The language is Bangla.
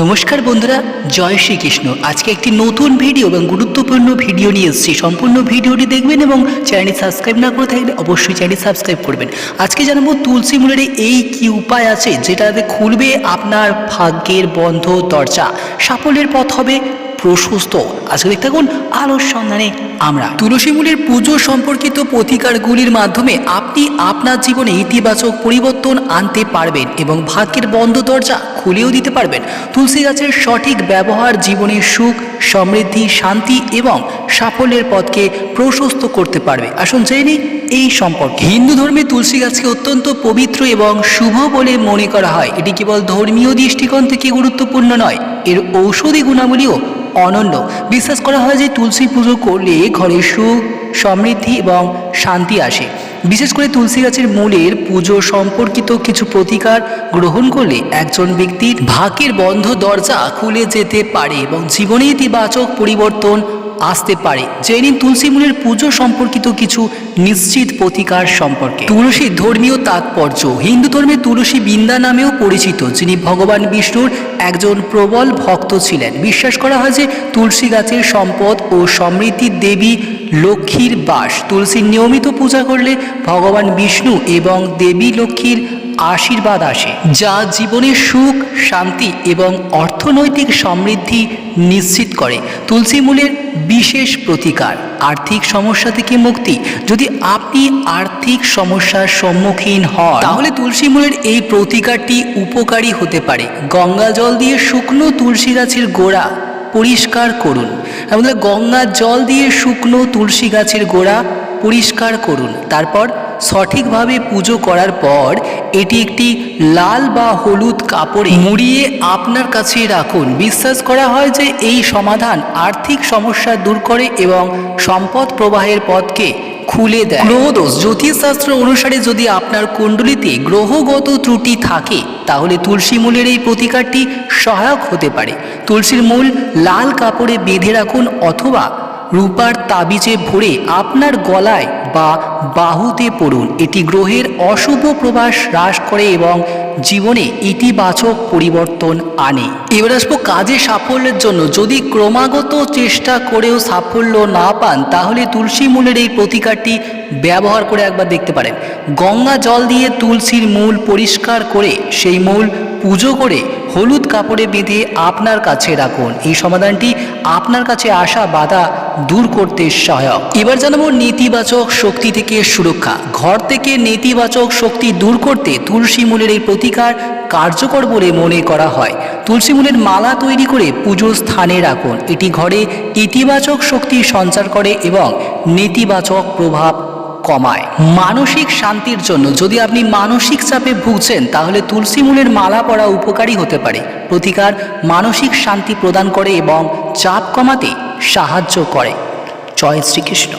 নমস্কার বন্ধুরা, জয় শ্রীকৃষ্ণ। আজকে একটি নতুন ভিডিও এবং গুরুত্বপূর্ণ ভিডিও নিয়ে এসেছি। সম্পূর্ণ ভিডিওটি দেখবেন এবং চ্যানেলটি সাবস্ক্রাইব না করে থাকলে অবশ্যই চ্যানেলটি সাবস্ক্রাইব করবেন। আজকে জানাব তুলসী মূলের এই কি উপায় আছে যেটাতে খুলবে আপনার ভাগ্যের বন্ধ দরজা। সাফল্যের পথ হবে প্রশস্ত। আজকে দেখতে থাকুন আলোর সন্ধানে আমরা। তুলসী মূলের পুজো সম্পর্কিত প্রতিকারগুলির মাধ্যমে আপনি আপনার জীবনে ইতিবাচক পরিবর্তন আনতে পারবেন এবং ভাগ্যের বন্ধ দরজা খুলেও দিতে পারবেন। তুলসী গাছের সঠিক ব্যবহার জীবনের সুখ, সমৃদ্ধি, শান্তি এবং সাফল্যের পথকে প্রশস্ত করতে পারবে। আসুন জেনে এই সম্পর্কে। হিন্দু ধর্মে তুলসী গাছকে অত্যন্ত পবিত্র এবং শুভ বলে মনে করা হয়। এটি কেবল ধর্মীয় দৃষ্টিকোণ থেকে গুরুত্বপূর্ণ নয়। এর ঔষধি গুণাবলীও অনন্য। বিশ্বাস করা হয় যে তুলসী পুজো করলে ঘরে সুখ, সমৃদ্ধি এবং শান্তি আসে। বিশেষ করে তুলসী গাছের মূলের পুজো সম্পর্কিত কিছু প্রতিকার গ্রহণ করলে একজন ব্যক্তির ভাগ্যের বন্ধ দরজা খুলে যেতে পারে এবং জীবনে ইতিবাচক পরিবর্তন আসতে পারে। জেনে তুলসী মূলের পুজো সম্পর্কিত কিছু নিশ্চিত প্রতিকার সম্পর্কে। তুলসী ধর্মীয় তাৎপর্য। হিন্দু ধর্মে তুলসী বৃন্দা নামেও পরিচিত, যিনি ভগবান বিষ্ণুর একজন প্রবল ভক্ত ছিলেন। বিশ্বাস করা হয় যে তুলসী গাছের সম্পদ ও সমৃদ্ধির দেবী লক্ষ্মীর বাস। তুলসীর নিয়মিত পূজা করলে ভগবান বিষ্ণু এবং দেবী লক্ষ্মীর আশীর্বাদ আসে, যা জীবনের সুখ, শান্তি এবং অর্থনৈতিক সমৃদ্ধি নিশ্চিত করে। তুলসী মূলের বিশেষ প্রতিকার, আর্থিক সমস্যা থেকে মুক্তি। যদি আপনি আর্থিক সমস্যার সম্মুখীন হন, তাহলে তুলসী মূলের এই প্রতিকারটি উপকারী হতে পারে। গঙ্গা জল দিয়ে শুকনো তুলসী গাছের গোড়া পরিষ্কার করুন। গঙ্গার জল দিয়ে শুকনো তুলসী গাছের গোড়া পরিষ্কার করুন। তারপর সঠিকভাবে পুজো করার পর এটি একটি লাল বা হলুদ কাপড়ে মুড়িয়ে আপনার কাছে রাখুন। বিশ্বাস করা হয় যে এই সমাধান আর্থিক সমস্যা দূর করে এবং সম্পদ প্রবাহের পথকে খুলে দেয়। গ্রহদোষ জ্যোতিষশাস্ত্র অনুসারে যদি আপনার কুণ্ডলিতে গ্রহগত ত্রুটি থাকে, তাহলে তুলসী মূলের এই প্রতিকারটি সহায়ক হতে পারে। তুলসীর মূল লাল কাপড়ে বেঁধে রাখুন অথবা রূপার তাবিজে ভরে আপনার গলায় বা বাহুতে পড়ুন। এটি গ্রহের অশুভ প্রভাস হ্রাস করে এবং জীবনে ইতিবাচক পরিবর্তন আনে। এবার আসব কাজে সাফল্যের জন্য। যদি ক্রমাগত চেষ্টা করেও সাফল্য না পান, তাহলে তুলসী মূলের এই প্রতিকারটি ব্যবহার করে একবার দেখতে পারেন। গঙ্গা জল দিয়ে তুলসীর মূল পরিষ্কার করে, সেই মূল পুজো করে হলুদ কাপড়ে বেঁধে আপনার কাছে রাখুন। এই সমাধানটি আপনার কাছে আসা বাধা দূর করতে সহায়ক। এবার জানাব নেতিবাচক শক্তি থেকে সুরক্ষা। ঘর থেকে নেতিবাচক শক্তি দূর করতে তুলসী মূলের এই প্রতিকার কার্যকর বলে মনে করা হয়। তুলসী মূলের মালা তৈরি করে পুজো স্থানে রাখুন। এটি ঘরে ইতিবাচক শক্তি সঞ্চার করে এবং নেতিবাচক প্রভাব কমায়। মানসিক শান্তির জন্য যদি আপনি মানসিক চাপে ভুগছেন, তাহলে তুলসী মূলের মালা পরা উপকারী হতে পারে। প্রতিকার মানসিক শান্তি প্রদান করে এবং চাপ কমাতে সাহায্য করে। জয় শ্রীকৃষ্ণ।